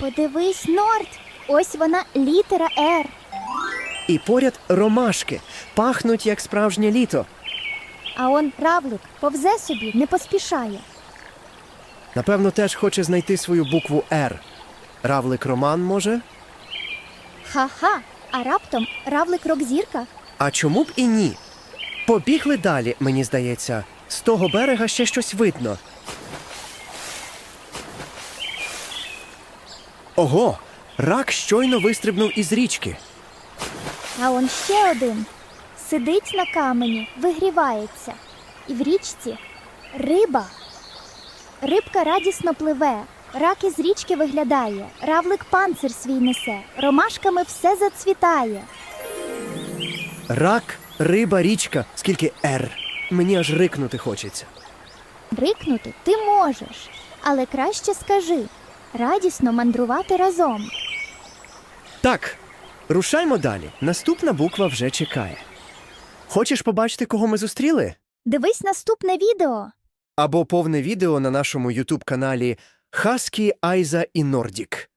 Подивись, Норд. Ось вона літера Р. І поряд ромашки пахнуть як справжнє літо. А он равлик повзе собі, не поспішає. Напевно, теж хоче знайти свою букву Р. Равлик Роман може? Ха-ха. А раптом равлик рок-зірка? А чому б і ні? Побігли далі, мені здається. З того берега ще щось видно. Ого! Рак щойно вистрибнув із річки. А он ще один. Сидить на камені, вигрівається. І в річці риба. Рибка радісно пливе. Рак із річки виглядає, равлик панцир свій несе, ромашками все зацвітає. Рак, риба, річка, скільки Р. Мені аж рикнути хочеться. Рикнути ти можеш, але краще скажи радісно мандрувати разом. Так, рушаймо далі. Наступна буква вже чекає. Хочеш побачити, кого ми зустріли? Дивись наступне відео. Або повне відео на нашому ютуб каналі Хаскі, Айза і Нордік.